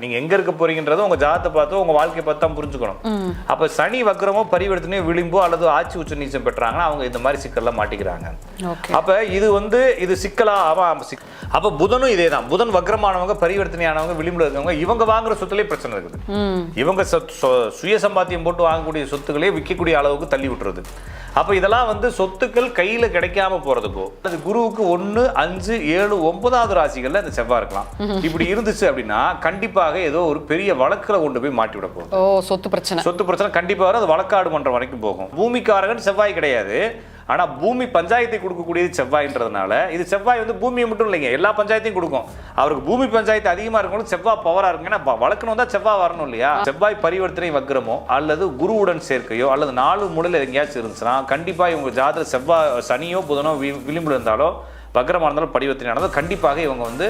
நீங்க எங்க இருக்க போறீங்கன்றதை உங்க ஜாதத்தை பார்த்து உங்க வாழ்க்கையை பார்த்து தான் புரிஞ்சுக்கணும். அப்ப சனி வக்ரமோ பரிவர்த்தனையோ விளிம்போ அல்லது ஆட்சி உச்ச நீச்சம் பெற்றாங்கன்னா அவங்க இந்த மாதிரி சிக்கல்ல மாட்டிக்கிறாங்க. அப்ப இது வந்து இது சிக்கலா? சிக்- அப்ப புதனும் இதே தான். புதன் வக்ரமானவங்க பரிவர்த்தனையானவங்க விளிம்புல இருக்கவங்க இவங்க வாங்குற சொத்துலயே பிரச்சனை இருக்குது. இவங்க சுய சம்பாத்தியம் போட்டு வாங்கக்கூடிய சொத்துக்களே விற்கக்கூடிய அளவுக்கு தள்ளி விட்டுறது அப்ப இதெல்லாம் வந்து சொத்துக்கள் கையில கிடைக்காம போறதுக்கோ அது குருவுக்கு ஒண்ணு அஞ்சு ஏழு ஒன்பதாவது ராசிகள்ல இந்த செவ்வாய் இருக்கலாம். இப்படி இருந்துச்சு அப்படின்னா கண்டிப்பாக ஏதோ ஒரு பெரிய வழக்குல கொண்டு போய் மாட்டி விட போகுது. ஓ சொத்து பிரச்சனை. சொத்து பிரச்சனை கண்டிப்பா வரும். அது வழக்காடு மன்றம் வரைக்கும் போகும். பூமிக்காரகன் செவ்வாய் கிடையாது. ஆனா பூமி பஞ்சாயத்தை கொடுக்கக்கூடியது செவ்வாய்ன்றதுனால இது செவ்வாய் வந்து பூமியை மட்டும் இல்லைங்க. எல்லா பஞ்சாயத்தையும் கொடுக்கும். அவருக்கு பூமி பஞ்சாயத்து அதிகமா இருக்கணும் செவ்வாய் பவரா இருக்கும் ஏன்னா வழக்கணும் தான் செவ்வாய் வரணும் இல்லையா? செவ்வாய் பரிவர்த்தனை வக்ரமோ அல்லது குருவுடன் சேர்க்கையோ அல்லது நாலு மூலையில் எங்கேயாச்சும் இருந்துச்சுன்னா கண்டிப்பா இவங்க ஜாதக செவ்வாய் சனியோ புதனோ வி- விளிம்புல இருந்தாலோ வக்ரமா இருந்தாலும் பரிவர்த்தனை ஆனாலும் கண்டிப்பாக இவங்க வந்து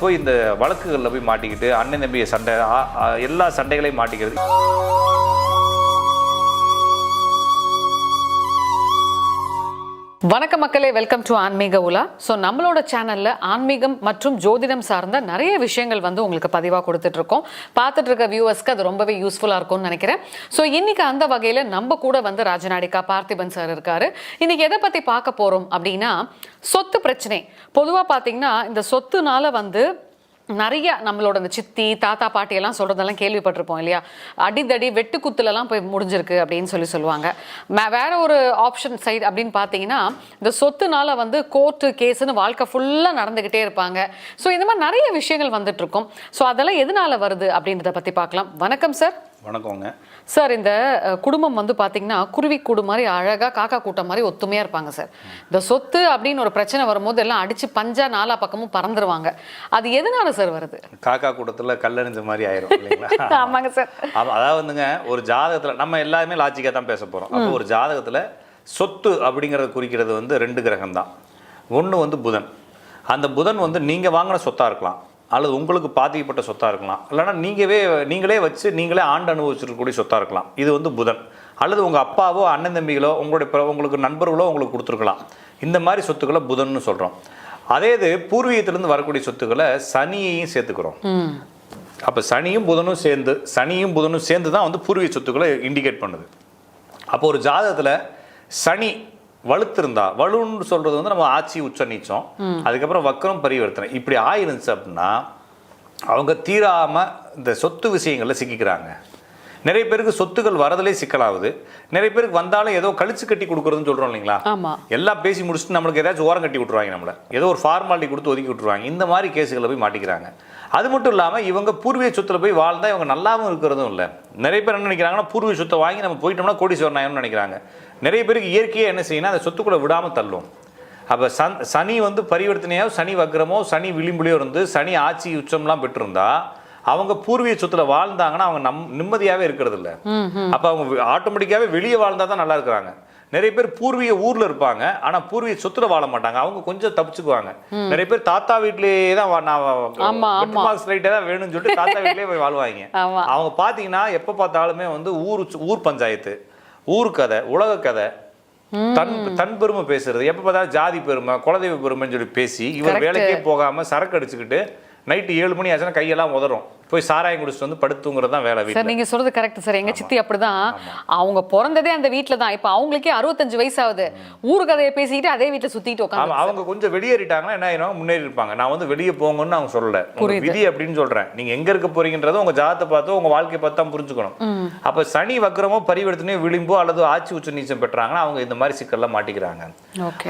போய் இந்த வழக்குகளில் போய் மாட்டிக்கிட்டு அண்ணன் தம்பியை சண்டை எல்லா சண்டைகளையும் மாட்டிக்கிறது. வணக்க மக்களே வெல்கம் டு ஆன்மீக உலா. ஸோ நம்மளோட சேனலில் ஆன்மீகம் மற்றும் ஜோதிடம் சார்ந்த நிறைய விஷயங்கள் வந்து உங்களுக்கு பதிவாக கொடுத்துட்டு இருக்கோம் பார்த்துட்டு இருக்க வியூவர்ஸ்க்கு அது ரொம்பவே யூஸ்ஃபுல்லாக இருக்கும்னு நினைக்கிறேன். ஸோ இன்னைக்கு அந்த வகையில் நம்ம கூட வந்து ராஜநாடிகா பார்த்திபன் சார் இருக்கார். இன்னைக்கு எதை பற்றி பார்க்க போகிறோம் அப்படின்னா சொத்து பிரச்சனை. பொதுவாக பார்த்தீங்கன்னா இந்த சொத்துனால வந்து நிறைய நம்மளோட இந்த சித்தி தாத்தா பாட்டி எல்லாம் கேள்விப்பட்டிருப்போம் இல்லையா? அடிதடி வெட்டுக்குத்துலலாம் போய் முடிஞ்சிருக்கு அப்படின்னு சொல்லி சொல்லுவாங்க. வேற ஒரு ஆப்ஷன் சைட் அப்படின்னு பார்த்தீங்கன்னா இந்த சொத்துனால வந்து கோர்ட்டு கேஸுன்னு வாழ்க்கை ஃபுல்லாக நடந்துக்கிட்டே இருப்பாங்க. ஸோ இந்த மாதிரி நிறைய விஷயங்கள் வந்துட்டு இருக்கும் ஸோ அதெல்லாம் எதனால வருது அப்படின்றத பற்றி பார்க்கலாம். வணக்கம் சார் வணக்கங்க. சார் இந்த குடும்பம் வந்து பார்த்தீங்கன்னா குருவி கூடு மாதிரி அழகாக காக்கா கூட்டம் மாதிரி ஒத்துமையாக இருப்பாங்க சார். இந்த சொத்து அப்படின்னு ஒரு பிரச்சனை வரும்போது எல்லாம் அடிச்சு பஞ்சா நாலா பக்கமும் பறந்துருவாங்க. அது எதனால சார் வருது? காக்கா கூட்டத்துல கல்லறிஞ்ச மாதிரி ஆயிரும் இல்லைங்களா? ஆமாங்க சார். அதாவது வந்துங்க ஒரு ஜாதகத்துல நம்ம எல்லாருமே லாஜிக்காக தான் பேச போறோம். அப்போ ஒரு ஜாதகத்துல சொத்து அப்படிங்கறது குறிக்கிறது வந்து ரெண்டு கிரகம் தான் ஒன்று வந்து புதன். அந்த புதன் வந்து நீங்க வாங்கின சொத்தா இருக்கலாம். அல்லது உங்களுக்கு பாதிக்கப்பட்ட சொத்தா இருக்கலாம். இல்லைன்னா நீங்கவே நீங்களே வச்சு நீங்களே ஆண்டு அனுபவிச்சிருக்கக்கூடிய சொத்தா இருக்கலாம். இது வந்து புதன். அல்லது உங்க அப்பாவோ அண்ணன் தம்பிகளோ உங்களுடைய உங்களுக்கு நண்பர்களோ உங்களுக்கு கொடுத்துருக்கலாம். இந்த மாதிரி சொத்துக்களை புதன்னு சொல்றோம். அதே இது பூர்வீகத்திலிருந்து வரக்கூடிய சொத்துக்களை சனியையும் சேர்த்துக்கிறோம். அப்போ சனியும் புதனும் சேர்ந்து சனியும் புதனும் சேர்ந்து தான் வந்து பூர்வீக சொத்துக்களை இண்டிகேட் பண்ணுது. அப்போ ஒரு ஜாதகத்தில் சனி வலுத்திருந்தா வலுன்னு சொல்றது வந்து நம்ம ஆட்சி உச்ச நீச்சம். அதுக்கப்புறம் வக்கரம் பரிவர்த்தனை. இப்படி ஆயிருந்துச்சு அப்படின்னா அவங்க தீராம இந்த சொத்து விஷயங்கள்ல சிக்கிக்கிறாங்க. நிறைய பேருக்கு சொத்துக்கள் வரதுலே சிக்கலாகுது. நிறைய பேருக்கு வந்தாலும் ஏதோ கழிச்சு கட்டி கொடுக்குறதுன்னு சொல்றோம் இல்லைங்களா? எல்லாம் பேசி முடிச்சுட்டு நம்மளுக்கு ஏதாச்சும் ஓரம் கட்டி விட்டுருவாங்க நம்மள. ஏதோ ஒரு ஃபார்மாலிட்டி கொடுத்து ஒதுக்கி விட்டுருவாங்க. இந்த மாதிரி கேஸுகளை போய் மாட்டிக்கிறாங்க. அது மட்டும் இல்லாமல் இவங்க பூர்வீக சொத்துல போய் வாழ்ந்தா இவங்க நல்லாவும் இருக்கிறதும் இல்லை. நிறைய பேர் என்ன நினைக்கிறாங்கன்னா பூர்வீக சொத்தை வாங்கி நம்ம போயிட்டோம்னா கோடீஸ்வரன் ஆயிரம்னு நினைக்கிறாங்க. நிறைய பேருக்கு இயற்கையே என்ன செய்யணும் அந்த சொத்துக்குள்ள விடாம தள்ளும். அப்போ சன் சனி வந்து பரிவர்த்தனையோ சனி வக்ரமோ சனி விளிம்புலையோ இருந்து சனி ஆட்சி உச்சம்லாம் பெற்றிருந்தா அவங்க பூர்வீக சொத்துல வாழ்ந்தாங்கன்னா அவங்க நம் நிம்மதியாவே இருக்கிறது இல்ல அப்ப அவங்க ஆட்டோமேட்டிக்காவே வெளியே வாழ்ந்தா தான் நல்லா இருக்கிறாங்க. நிறைய பேர் பூர்வீக ஊர்ல இருப்பாங்க ஆனா பூர்வீக சொத்துல வாழ மாட்டாங்க. அவங்க கொஞ்சம் தப்பிச்சுக்குவாங்க. நிறைய பேர் தாத்தா வீட்லயே தான் வேணும்னு சொல்லிட்டு தாத்தா வீட்லயே போய் வாழ்வாங்க. அவங்க பாத்தீங்கன்னா எப்ப பார்த்தாலுமே வந்து ஊர் ஊர் பஞ்சாயத்து ஊர் கதை உலக கதை. தன் தன் பெருமை பேசுறது. எப்ப பார்த்தாலும் ஜாதி பெருமை குலதெய்வ பெருமைன்னு சொல்லி பேசி இவர். வேலைக்கே போகாம சரக்கு அடிச்சுக்கிட்டு நைட்டு ஏழு மணி ஆச்சுன்னா கையெல்லாம் உதறும். போய் சாராயம் குடிச்சிட்டு வந்து படுத்துங்கிறது தான் வேலை சார் வீட்டில் நீங்க சொல்றது கரெக்ட் சார் எங்க சித்தி அப்படிதான். அவங்க பிறந்ததே அந்த வீட்ல தான். இப்ப அவங்களுக்கே அறுபத்தஞ்சு வயசு ஆகுது ஊரு கதையை பேசிக்கிட்டு அதே வீட்டுல ஆமா உட்காந்து அவங்க கொஞ்சம் வெளியேறிட்டாங்கன்னா என்ன ஆயிரும்? முன்னேறி இருப்பாங்க. நான் வந்து வெளியே போங்கன்னு அவங்க சொல்லல. விதி அப்படின்னு சொல்றேன். நீங்க எங்க இருக்க போறீங்கன்றதை உங்க ஜாதத்தை பார்த்து உங்க வாழ்க்கையை பார்த்து தான் புரிஞ்சுக்கணும். அப்ப சனி வக்ரமோ பரிவர்த்தனையோ விளிம்போ அல்லது ஆட்சி உச்ச நீச்சம் பெற்றாங்கன்னா அவங்க இந்த மாதிரி சிக்கல்ல மாட்டிக்கிறாங்க.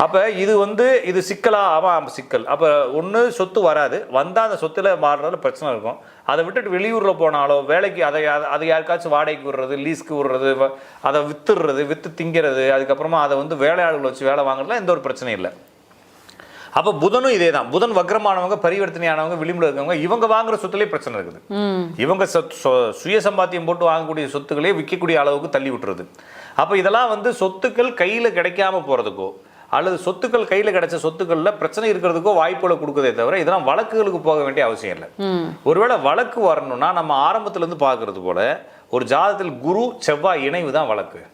அப்ப இது வந்து இது சிக்கலா? ஆமா சிக்கல். அப்ப ஒண்ணு சொத்து வராது. வந்தா அந்த சொத்துல மாறுறதுல பிரச்சனை இருக்கும். அதை விட்டுட்டு வெளியூர்ல போனாலோ வேலைக்கு அதை அதை- யாருக்காச்சும் வாடகைக்கு விடுறது லீஸ்க்கு விடுறது அதை வித்துடுறது வித்து திங்கிறது அதுக்கப்புறமா அதை வந்து வேலையாளர்கள் வச்சு வேலை வாங்குறதுல எந்த ஒரு பிரச்சனையும் இல்லை. அப்ப புதனும் இதே தான் புதன் வக்ரமானவங்க பரிவர்த்தனையானவங்க விளிம்புல இருக்கவங்க இவங்க வாங்குற சொத்துலயே பிரச்சனை இருக்குது. இவங்க சுய சம்பாத்தியம் போட்டு வாங்கக்கூடிய சொத்துக்களே விற்கக்கூடிய அளவுக்கு தள்ளி விட்டுறது அப்போ இதெல்லாம் வந்து சொத்துக்கள் கையில் கிடைக்காம போகிறதுக்கோ அல்லது சொத்துக்கள் கையில் கிடைச்ச சொத்துக்களில் பிரச்சனை இருக்கிறதுக்கோ வாய்ப்புகளை கொடுக்குதே தவிர இதெல்லாம் வழக்குகளுக்கு போக வேண்டிய அவசியம் இல்லை. ஒருவேளை வழக்கு வரணும்னா நம்ம ஆரம்பத்துல இருந்து பார்க்கறது போல ஒரு ஜாதகத்தில் குரு செவ்வாய் இணைவு தான் வழக்கு.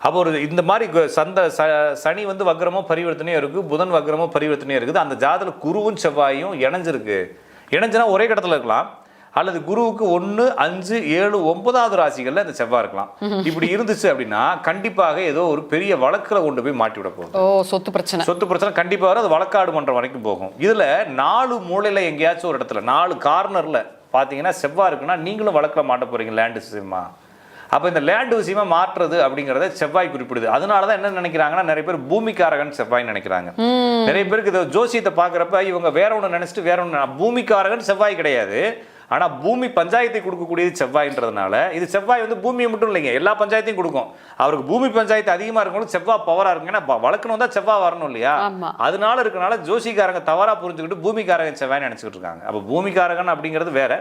அப்போ ஒரு இந்த மாதிரி சந்த ச- சனி வந்து வக்ரமோ பரிவர்த்தனையும் இருக்கு புதன் வக்ரமோ பரிவர்த்தனையும் இருக்குது. அந்த ஜாதகத்தில் குருவும் செவ்வாயும் இணைஞ்சிருக்கு. இணைஞ்சுனா ஒரே இடத்துல இருக்கலாம். அல்லது குருவுக்கு ஒன்று அஞ்சு ஏழு ஒன்பதாவது ராசிகளில் இந்த செவ்வாய் இருக்கலாம். இப்படி இருந்துச்சு அப்படின்னா கண்டிப்பாக ஏதோ ஒரு பெரிய வழக்கில் கொண்டு போய் மாட்டி விட போகுது. ஓ சொத்து பிரச்சனை. சொத்து பிரச்சனை கண்டிப்பாக அது வழக்காடு மன்றம் வரைக்கும் போகும். இதில் நாலு மூலையில் எங்கேயாச்சும் ஒரு இடத்துல நாலு கார்னரில் பார்த்தீங்கன்னா செவ்வாய் இருக்குன்னா நீங்களும் வழக்கில் மாட்ட போகிறீங்க லேண்டு விஷயமா. அப்போ இந்த லேண்டு விஷயமா மாற்றுறது அப்படிங்கிறத செவ்வாய் குறிப்பிடுது. அதனால தான் என்ன நினைக்கிறாங்கன்னா நிறைய பேர் பூமிக்காரகன் செவ்வாய்ன்னு நினைக்கிறாங்க. நிறைய பேருக்கு இந்த ஜோசியத்தை பார்க்குறப்ப இவங்க வேற ஒன்று நினச்சிட்டு வேற ஒன்று பூமிக்காரகன் செவ்வாய் கிடையாது. ஆனால் பூமி பஞ்சாயத்தை கொடுக்கக்கூடியது செவ்வாய்ன்றதுனால இது செவ்வாய் வந்து பூமியை மட்டும் இல்லைங்க எல்லா பஞ்சாயத்தையும் கொடுக்கும். அவருக்கு பூமி பஞ்சாயத்து அதிகமாக இருக்கணும் செவ்வாய் பவராக இருக்குங்க. ஏன்னா வளர்க்கணும் தான் செவ்வாய் வரணும் இல்லையா. அதனால இருக்கனால ஜோசிக்காரங்க தவறா புரிஞ்சுக்கிட்டு பூமிக்காரகன் செவ்வாய்னு நினச்சிக்கிட்டு இருக்காங்க. அப்போ பூமிக்காரகன் அப்படிங்கிறது வேற.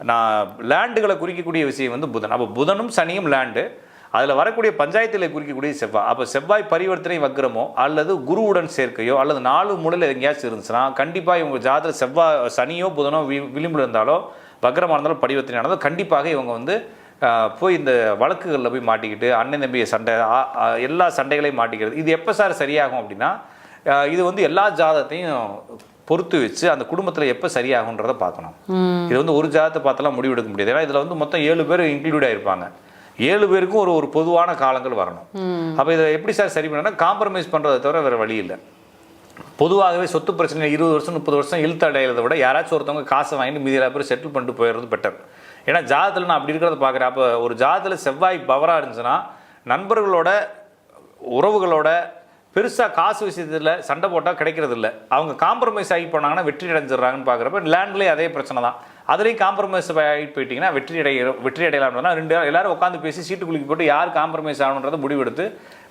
நான் லேண்டுகளை குறிக்கக்கூடிய விஷயம் வந்து புதன். அப்போ புதனும் சனியும் லேண்டு. அதில் வரக்கூடிய பஞ்சாயத்தில் குறிக்கக்கூடிய செவ்வாய். அப்போ செவ்வாய் பரிவர்த்தனை வக்ரமோ அல்லது குருவுடன் சேர்க்கையோ அல்லது நாலு மூலையில் எங்கேயாச்சும் இருந்துச்சுன்னா கண்டிப்பாக இவங்க ஜாதக செவ்வாய் சனியோ புதனோ வி- விளிம்புல இருந்தாலோ வக்ரமாக இருந்தாலும் பரிவர்த்தனை ஆனாலும் கண்டிப்பாக இவங்க வந்து போய் இந்த வழக்குகளில் போய் மாட்டிக்கிட்டு அண்ணன் தம்பிய சண்டை எல்லா சண்டைகளையும் மாட்டிக்கிறது. இது எப்போ சார் சரியாகும் அப்படின்னா இது வந்து எல்லா ஜாதகத்தையும் பொறுத்து வச்சு அந்த குடும்பத்தில் எப்போ சரியாகுன்றதை பார்க்கணும். இது வந்து ஒரு ஜாதத்தை பார்த்தெல்லாம் முடிவெடுக்க முடியாது. ஏன்னா இதில் வந்து மொத்தம் ஏழு பேர் இன்க்ளூட் ஆயிருப்பாங்க. ஏழு பேருக்கும் ஒரு ஒரு பொதுவான காலங்கள் வரணும். அப்போ இதை எப்படி சார் சரி பண்ணனா காம்ப்ரமைஸ் பண்ணுறதை தவிர வேறு வழி இல்லை. பொதுவாகவே சொத்து பிரச்சனை இருபது வருஷம் முப்பது வருஷம் இழுத்து அடையிறத விட யாராச்சும் ஒருத்தவங்க காசை வாங்கிட்டு மீதி பேர் செட்டில் பண்ணிட்டு போயிடுறது பெட்டர் ஏன்னா ஜாதத்தில் நான் அப்படி இருக்கிறத பார்க்குறேன். அப்போ ஒரு ஜாதத்தில் செவ்வாய் பவராக இருந்துச்சுன்னா நண்பர்களோட உறவுகளோட பெருசாக காசு விஷயத்தில் சண்டை போட்டால் கிடைக்கிறது இல்லை அவங்க காம்ப்ரமைஸ் ஆகி போனாங்கன்னா வெற்றி அடைஞ்சிடுறாங்கன்னு பார்க்குறப்ப லேண்ட்லேயே அதே பிரச்சனை தான். அதுலேயும் காம்ப்ரமைஸ் ஆகி போயிட்டீங்கன்னா வெற்றி அடைய வெற்றி அடையலாம்னா ரெண்டு எல்லாரும் உட்காந்து பேசி சீட்டு குலுக்கி போட்டு யார் காம்ப்ரமைஸ் ஆகணுன்றதை முடிவெடுத்து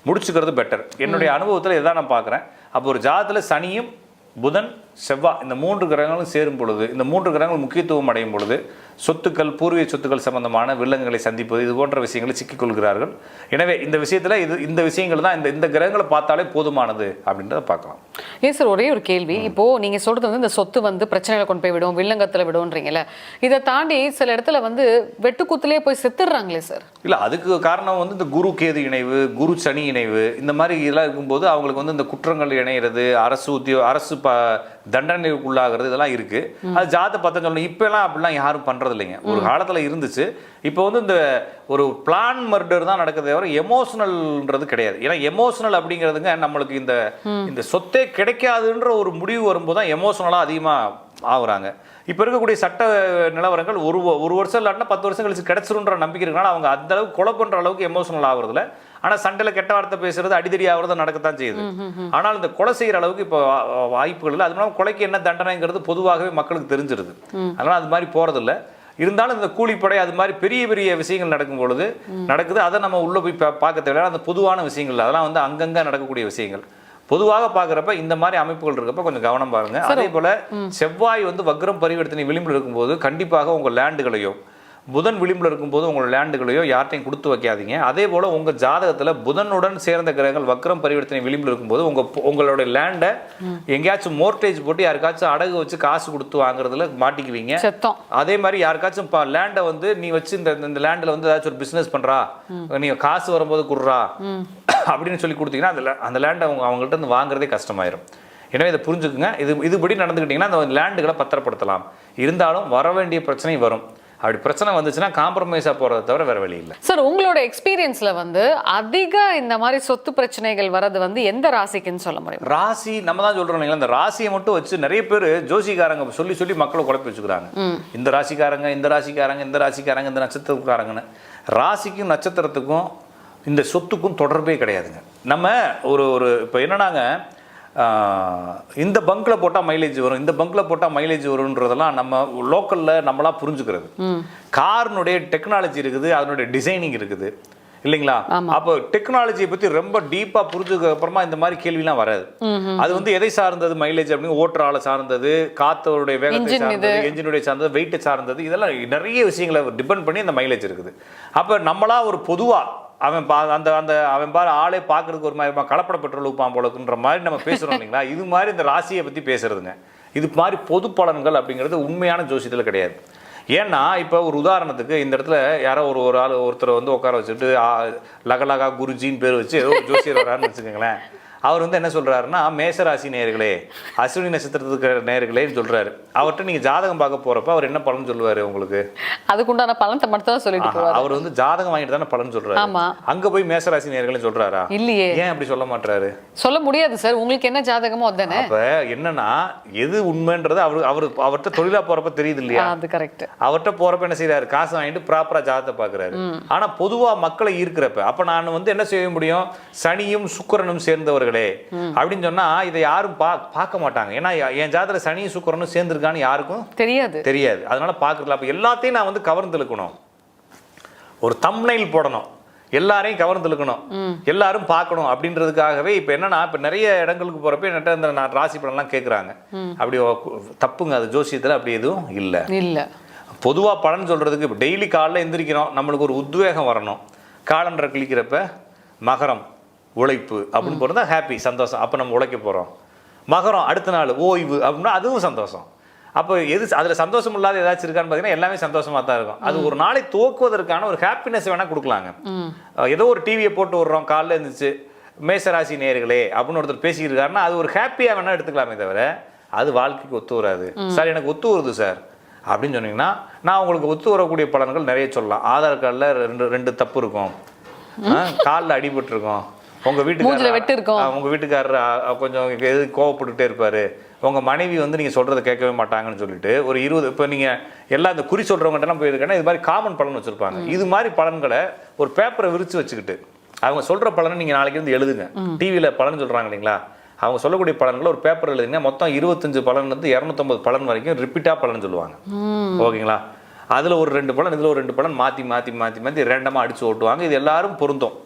முடிச்சுக்கிறது பெட்டர் என்னுடைய அனுபவத்தில் இதான் நான் பார்க்குறேன். அப்போ ஒரு ஜாதத்தில் சனியும் புதன் செவ்வாய் இந்த மூன்று கிரகங்களும் சேரும் பொழுது இந்த மூன்று கிரகங்கள் முக்கியத்துவம் அடையும் பொழுது சொத்துக்கள் பூர்வீக சொத்துக்கள் சம்பந்தமான வில்லங்களை சந்திப்பது இது போன்ற விஷயங்களை சிக்கிக்கொள்கிறார்கள் எனவே இந்த விஷயத்தில் இது இந்த விஷயங்கள் தான் இந்த இந்த கிரகங்களை பார்த்தாலே போதுமானது அப்படின்றத பார்க்கலாம். ஏன் சார் ஒரே ஒரு கேள்வி. இப்போ நீங்க சொல்றது வந்து இந்த சொத்து வந்து பிரச்சனையில கொண்டு போய் விடும் வில்லங்கத்துல விடும்ன்றீங்கல்ல. இதை தாண்டி சில இடத்துல வந்து வெட்டுக்குத்துலயே போய் செத்துடுறாங்களே சார். இல்லை அதுக்கு காரணம் வந்து இந்த குரு கேது இணைவு குரு சனி இணைவு இந்த மாதிரி இதெல்லாம் இருக்கும்போது அவங்களுக்கு வந்து இந்த குற்றங்கள் இணையிறது அரசு உத்தியோ அரசு ப தண்டனைக்கு உள்ளாகிறது இதெல்லாம் இருக்கு. அது ஜாத பார்த்தா சொல்லணும். இப்போலாம் அப்படிலாம் யாரும் பண்றது இல்லைங்க ஒரு காலத்துல இருந்துச்சு. இப்போ வந்து இந்த ஒரு பிளான் மர்டர் தான் நடக்குதே தவிர எமோஷனல்ன்றது கிடையாது. ஏன்னா எமோஷனல் அப்படிங்கிறதுங்க நம்மளுக்கு இந்த இந்த சொத்தே கிடைக்காதுன்ற ஒரு முடிவு வரும்போது தான் எமோஷனலாக அதிகமாக ஆகுறாங்க. இப்போ இருக்கக்கூடிய சட்ட நிலவரங்கள் ஒரு ஒரு வருஷம் இல்லாட்டினா பத்து வருஷம் கழிச்சு கிடைச்சிருன்ற நம்பிக்கை இருக்கனால அவங்க அந்த அளவுக்கு கொலை பண்ற அளவுக்கு எமோஷனல் ஆகுறதுல ஆனா சண்டையில கெட்ட வார்த்தை பேசுறது அடிதடி ஆகுறது நடக்கத்தான் செய்யுது. ஆனால் இந்த கொலை செய்யற அளவுக்கு இப்போ வாய்ப்புகள் இல்லை. அது மூலம் கொலைக்கு என்ன தண்டனைங்கிறது பொதுவாகவே மக்களுக்கு தெரிஞ்சிருது. அதனால அது மாதிரி போறதில்ல. இருந்தாலும் இந்த கூலிப்படை அது மாதிரி பெரிய பெரிய விஷயங்கள் நடக்கும் பொழுது நடக்குது. அதை நம்ம உள்ள போய் பா- பார்க்க தேவையில்ல. அந்த பொதுவான விஷயங்கள் அதெல்லாம் வந்து அங்கங்க நடக்கக்கூடிய விஷயங்கள். பொதுவாக பார்க்குறப்ப இந்த மாதிரி அமைப்புகள் இருக்கப்ப கொஞ்சம் கவனம் பாருங்க. அதே போல செவ்வாய் வந்து வக்ரம் பரிவர்த்தனை விளிம்பில் இருக்கும்போது கண்டிப்பாக உங்க லேண்டுகளையோ புதன் விளிம்பில் இருக்கும்போது உங்களோட லேண்டுகளையோ யார்ட்டையும் கொடுத்து வைக்காதீங்க. அதே போல உங்க ஜாதகத்துல புதனுடன் சேர்ந்த கிரகங்கள் வக்ரம் பரிவர்த்தனை விளிம்பில் இருக்கும்போது உங்க உங்களோட லேண்டை எங்கேயாச்சும் மோர்டேஜ் போட்டு யாருக்காச்சும் அடகு வச்சு காசு கொடுத்து வாங்குறதுல மாட்டிக்குவீங்க. அதே மாதிரி யாருக்காச்சும் லேண்டை வந்து நீ வச்சு இந்த இந்த லேண்டில் வந்து ஏதாச்சும் ஒரு பிஸ்னஸ் பண்ணுறா நீ காசு வரும்போது குடுறா. அப்படின்னு சொல்லி கொடுத்தீங்கன்னா அந்த அந்த லேண்டை அவங்க அவங்கள்ட்ட இருந்து வாங்குறதே கஷ்டமாயிரும். எனவே இதை புரிஞ்சுக்குங்க. இது இதுபடி நடந்துக்கிட்டிங்கன்னா அந்த லேண்டுகளை பத்திரப்படுத்தலாம். இருந்தாலும் வர வேண்டிய பிரச்சனை வரும். அப்படி பிரச்சனை வந்துச்சுன்னா காம்ப்ரமைஸாக போகிறத தவிர வேற வழி இல்லை. சார் உங்களோட எக்ஸ்பீரியன்ஸ்ல வந்து அதிக இந்த மாதிரி சொத்து பிரச்சனைகள் வர்றது வந்து எந்த ராசிக்குன்னு சொல்ல முடியும்? ராசி நம்ம தான் சொல்றோம் இல்லைங்களா இந்த ராசியை மட்டும் வச்சு நிறைய பேர் ஜோசிக்காரங்க சொல்லி சொல்லி மக்களை குழப்பி வச்சுக்கிறாங்க. இந்த ராசிக்காரங்க இந்த ராசிக்காரங்க இந்த ராசிக்காரங்க இந்த நட்சத்திரக்காரங்கன்னு. ராசிக்கும் நட்சத்திரத்துக்கும் இந்த சொத்துக்கும் தொடர்பே கிடையாதுங்க. நம்ம ஒரு ஒரு இப்போ என்னன்னாங்க இந்த பங்க்ல போட்டால் மைலேஜ் வரும் இந்த பங்க்ல போட்டால் மைலேஜ் வரும்ன்றதெல்லாம் நம்ம லோக்கலில் நம்மளா புரிஞ்சுக்கிறது. காரினுடைய டெக்னாலஜி இருக்குது அதனுடைய டிசைனிங் இருக்குது. இல்லைங்களா? அப்போ டெக்னாலஜியை பத்தி ரொம்ப டீப்பா புரிஞ்சதுக்கு அப்புறமா இந்த மாதிரி கேள்விலாம் வராது. அது வந்து எதை சார்ந்தது மைலேஜ் அப்படின்னு ஓட்டுற ஆளை சார்ந்தது காத்தோடைய வேகத்தை சார்ந்தது என்ஜினுடைய சார்ந்தது வெயிட்டை சார்ந்தது இதெல்லாம் நிறைய விஷயங்களை டிபெண்ட் பண்ணி அந்த மைலேஜ் இருக்குது. அப்ப நம்மளா ஒரு பொதுவா அவன் பா அந்த அந்த அவன் பாரு ஆளே பார்க்கறதுக்கு ஒரு மாதிரி கலப்பட பெட்ரோல் ஊப்பான் போலக்குன்ற மாதிரி நம்ம பேசுகிறோம் இல்லைங்களா? இது மாதிரி இந்த ராசியை பற்றி பேசுறதுங்க. இது மாதிரி பொது பலன்கள் அப்படிங்கிறது உண்மையான ஜோசியத்தில் கிடையாது. ஏன்னா இப்போ ஒரு உதாரணத்துக்கு இந்த இடத்துல யாரோ ஒரு ஒரு ஆள் ஒருத்தரை வந்து உட்கார வச்சுட்டு லகலகா குருஜின்னு பேர் வச்சு ஏதோ ஜோசியர் வரான்னு வச்சுக்கோங்களேன். அவர் வந்து என்ன சொல்றாருன்னா மேசராசி நேர்களே அஸ்வினி நட்சத்திரத்துக்கு நேர்களேன்னு சொல்றாரு. அவர்கிட்ட நீங்க ஜாதகம் பார்க்க போறப்ப அவர் என்ன பலன் சொல்லுவாரு உங்களுக்கு? அதுக்குண்டான பலத்தை மட்டும் தான் சொல்லிட்டு அவர் வந்து ஜாதகம் வாங்கிட்டு தானே பலன் சொல்றாரு. ஆமா. அங்க போய் மேசராசி நேர்களே சொல்றாரா? இல்லையே. ஏன் அப்படி சொல்ல மாட்டாரு சொல்ல முடியாது சார். உங்களுக்கு என்ன ஜாதகமோ அதானே அப்ப என்னன்னா எது உண்மைன்றது அவரு அவரு அவர்கிட்ட தொழிலா போறப்ப தெரியுது இல்லையா? அது கரெக்ட் அவர்கிட்ட போறப்ப என்ன செய்றாரு? காசு வாங்கிட்டு ப்ராப்பரா ஜாதகத்தை பாக்குறாரு. ஆனா பொதுவா மக்களை ஈர்க்கிறப்ப அப்ப நான் வந்து என்ன செய்ய முடியும்? சனியும் சுக்கிரனும் சேர்ந்தவர்களே. அப்படின்னு சொன்னா இதை யாரும் பா பார்க்க மாட்டாங்க. ஏன்னா என் ஜாதகத்துல சனியும் சுக்கிரனும் சேர்ந்திருக்கான்னு யாருக்கும் தெரியாது. தெரியாது. அதனால பார்க்கல அப்ப எல்லாத்தையும் நான் வந்து கவர்ந்து இழுக்கணும். ஒரு தம்னைல் போடணும். எல்லாரையும் கவர்ந்து இழுக்கணும். எல்லாரும் பார்க்கணும் அப்படின்றதுக்காகவே இப்போ என்னன்னா இப்போ நிறைய இடங்களுக்கு போறப்ப என்கிட்ட இந்த நான் ராசி பலன்லாம் கேட்குறாங்க அப்படி தப்புங்க. அது ஜோசியத்தில் அப்படி எதுவும் இல்லை. இல்ல. பொதுவாக பலன் சொல்கிறதுக்கு இப்போ டெய்லி காலைல எந்திரிக்கிறோம். நம்மளுக்கு ஒரு உத்வேகம் வரணும். காலண்டரை கிளிக்கிறப்ப மகரம். உழைப்பு அப்படின்னு போகிறது ஹாப்பி சந்தோஷம். அப்போ நம்ம உழைக்க போகிறோம் மகரம் அடுத்த நாள் ஓய்வு அப்படின்னா அதுவும் சந்தோஷம். அப்போ எது அதில் சந்தோஷம் இல்லாத ஏதாச்சும் இருக்கான்னு பார்த்தீங்கன்னா எல்லாமே சந்தோஷமாக தான் இருக்கும். அது ஒரு நாளை துவக்குவதற்கான ஒரு ஹாப்பினஸ் வேணால் கொடுக்கலாங்க. ஏதோ ஒரு டிவியை போட்டு விடுறோம் காலைல இருந்துச்சு மேசராசி நேர்களே அப்படின்னு ஒருத்தர் பேசியிருக்காருன்னா அது ஒரு ஹாப்பியாக வேணால் எடுத்துக்கலாமே தவிர அது வாழ்க்கைக்கு ஒத்து வராது. சார் எனக்கு ஒத்து வருது சார் அப்படின்னு சொன்னீங்கன்னா நான் உங்களுக்கு ஒத்து வரக்கூடிய பலன்கள் நிறைய சொல்லலாம். ஆதார் கார்டில் ரெண்டு ரெண்டு தப்பு இருக்கும். காலில் அடிபட்டு உங்க வீட்டுக்காரர்? வெட்டு இருக்கும். ஆ, உங்க வீட்டுக்காரர்? கொஞ்சம் எது கோவப்பட்டுட்டே இருப்பாரு. உங்க மனைவி வந்து நீங்க சொல்றதை கேட்கவே மாட்டாங்கன்னு சொல்லிட்டு ஒரு இருபது இப்போ நீங்க எல்லா இந்த குறி சொல்றவங்ககிட்டலாம் போயிருக்கேன்னா இது மாதிரி காமன் பலன் வச்சிருப்பாங்க. இது மாதிரி பலன்களை ஒரு பேப்பரை விரிச்சு வச்சுக்கிட்டு அவங்க சொல்ற பலனை நீங்க நாளைக்கு வந்து எழுதுங்க. டிவியில பலன் சொல்றாங்க இல்லைங்களா? அவங்க சொல்லக்கூடிய பலன்களை ஒரு பேப்பர் எழுதுங்க. மொத்தம் இருபத்தஞ்சு பலன் இருந்து இரநூத்தம்பது பலன் வரைக்கும் ரிப்பீட்டா பலன் சொல்லுவாங்க. ஓகேங்களா? அதுல ஒரு ரெண்டு பலன் இதுல ஒரு ரெண்டு பலன் மாத்தி மாத்தி மாத்தி மாத்தி ரேண்டமா அடிச்சு ஓட்டுவாங்க. இது எல்லாரும் பொருந்தும்.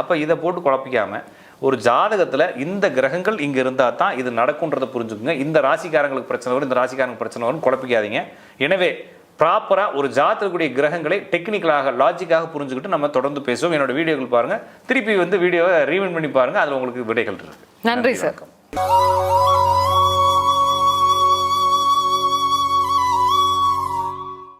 அப்ப இதை போட்டு குழப்பிக்காம ஒரு ஜாதகத்துல இந்த கிரகங்கள் இங்க இருந்தா தான் இது நடக்கும்ன்றதை புரிஞ்சுக்குங்க. இந்த ராசிக்காரங்களுக்கு பிரச்சனை வரும் இந்த ராசிக்காரங்களுக்கு பிரச்சனை வரும் குழப்பிக்காதீங்க. எனவே ப்ராப்பரா ஒரு ஜாதகக்கூடிய கிரகங்களை டெக்னிக்கலாக லாஜிக்காக புரிஞ்சுக்கிட்டு நம்ம தொடர்ந்து பேசுவோம். என்னோட வீடியோக்கள் பாருங்க. திருப்பி வந்து வீடியோவை ரீவைண்ட் பண்ணி பாருங்க. அதுல உங்களுக்கு விடைகள் இருக்கு. நன்றி சார்.